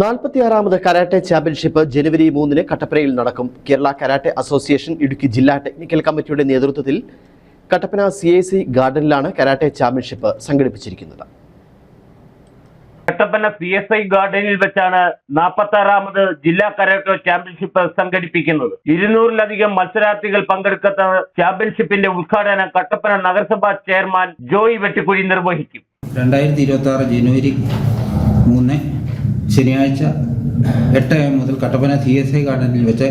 നാൽപ്പത്തിയാറാമത് karate championship ജനുവരി മൂന്നിന് കട്ടപ്പനയിൽ നടക്കും. കേരള കരാട്ടെ അസോസിയേഷൻ ഇടുക്കി ജില്ലാ ടെക്നിക്കൽ കമ്മിറ്റിയുടെ നേതൃത്വത്തിൽ കട്ടപ്പന സി ഐ സി ഗാർഡനിലാണ് കരാട്ടെ ചാമ്പ്യൻഷിപ്പ് സംഘടിപ്പിച്ചിരിക്കുന്നത്. കട്ടപ്പന സി എസ് ഐ ഗാർഡനിൽ വെച്ചാണ് നാൽപ്പത്തി ആറാമത് ജില്ലാ കരാട്ടെ ചാമ്പ്യൻഷിപ്പ് സംഘടിപ്പിക്കുന്നത്. ഇരുന്നൂറിലധികം മത്സരാർത്ഥികൾ പങ്കെടുക്കുന്ന ചാമ്പ്യൻഷിപ്പിന്റെ ഉദ്ഘാടനം കട്ടപ്പന നഗരസഭാ ചെയർമാൻ ജോയി വെട്ടിക്കുഴി നിർവഹിക്കും. രണ്ടായിരത്തി ഇരുപത്തി ആറ് ജനുവരി മൂന്ന് ശനിയാഴ്ച എട്ട് എം മുതൽ കട്ടപ്പന സി എസ് ഐ ഗാർഡനിൽ വെച്ച്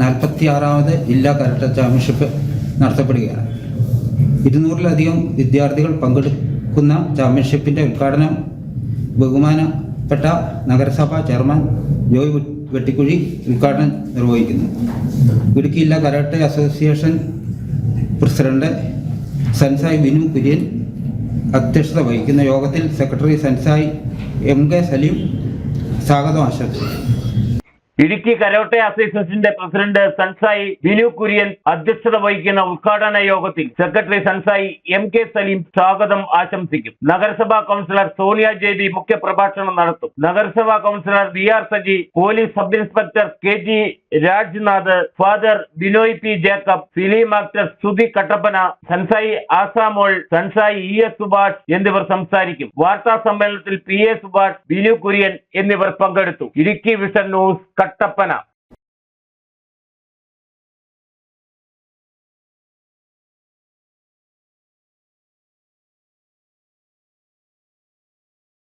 നാൽപ്പത്തി ആറാമത് ജില്ലാ കരാട്ട ചാമ്പ്യൻഷിപ്പ് നടത്തപ്പെടുകയാണ്. ഇരുന്നൂറിലധികം വിദ്യാർത്ഥികൾ പങ്കെടുക്കുന്ന ചാമ്പ്യൻഷിപ്പിന്റെ ഉദ്ഘാടനം ബഹുമാനപ്പെട്ട നഗരസഭാ ചെയർമാൻ ജോയ് വെട്ടിക്കുഴി ഉദ്ഘാടനം നിർവഹിക്കുന്നു. ഇടുക്കി ജില്ലാ karate association president sensei Vinu Kurian അധ്യക്ഷത വഹിക്കുന്ന യോഗത്തിൽ secretary sensei M K Saleem സ്വാഗതം ആശംസിച്ചു ഇടുക്കി കരോട്ടെ അസോസിയേഷന്റെ പ്രസിഡന്റ് സൻസായി ബിനു കുര്യൻ അധ്യക്ഷത വഹിക്കുന്ന ഉദ്ഘാടന യോഗത്തിൽ secretary sensei M K Saleem സ്വാഗതം ആശംസിക്കും. നഗരസഭാ കൗൺസിലർ സോണിയ ജെ ബി മുഖ്യപ്രഭാഷണം നടത്തും. നഗരസഭാ councillor V R Saji police sub inspector K G Rajnath father Binoy P Jacob film actor Sudhi Kattappana sensei Asamol sensei E S Subhash എന്നിവർ സംസാരിക്കും. വാർത്താ സമ്മേളനത്തിൽ പി എ സുഭാഷ് ബിനു കുര്യൻ എന്നിവർ പങ്കെടുത്തു. Idukki vision news Kattappana.